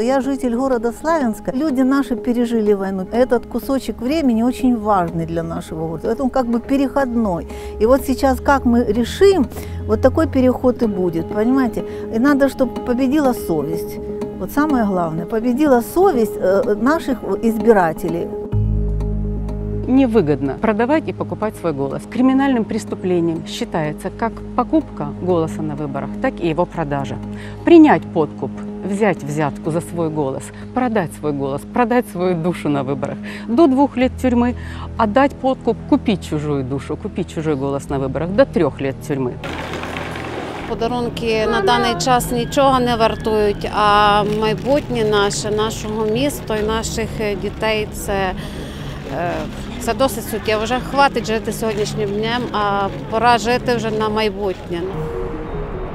Я житель города Славянска. Люди наши пережили войну. Этот кусочек времени очень важный для нашего города. Это он как бы переходной. И вот сейчас как мы решим, вот такой переход и будет, понимаете? И надо, чтобы победила совесть. Вот самое главное, победила совесть э, наших избирателей. невыгодно продавать и покупать свой голос. Криминальным преступлением считается как покупка голоса на выборах, так и его продажа. Принять подкуп, взять взятку за свой голос, продать свой голос, продать свою душу на выборах. До двух лет тюрьмы, отдать подкуп, купить чужую душу, купить чужой голос на выборах. До трех лет тюрьмы. Подарунки на даний час нічого не вартують, а майбутнє наше, нашого міста і наших е, дітей це, е, це досить суттєво. Вже хватить жити сьогоднішнім днем, а пора жити вже на майбутнє.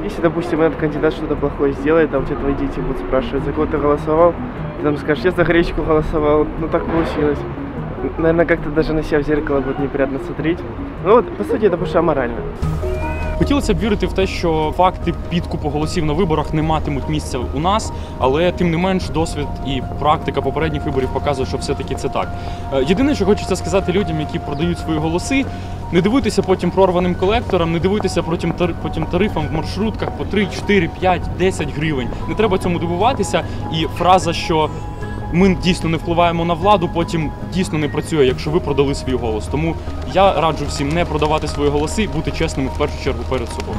Если, допустим, этот кандидат что-то плохое сделает, а у тебя твои дети будут спрашивать, за кого ты голосовал, ты там скажешь, я за гречку голосовал, ну так получилось. Наверное, как-то даже на себя в зеркало будет неприятно смотреть. Ну вот, по сути, это больше аморально. Хотілося б вірити в те, що факти підкупу голосів на виборах не матимуть місця у нас, але тим не менш досвід і практика попередніх виборів показує, що все-таки це так. Е, Єдине, що хочеться сказати людям, які продають свої голоси, не дивуйтеся потім прорваним колекторам, не дивуйтеся потім, потім тарифам в маршрутках по 3, 4, 5, 10 гривень. Не треба цьому дивуватися. І фраза, що ми дійсно не впливаємо на владу, потім дійсно не працює, якщо ви продали свій голос. Тому я раджу всім не продавати свої голоси, бути чесними в першу чергу перед собою.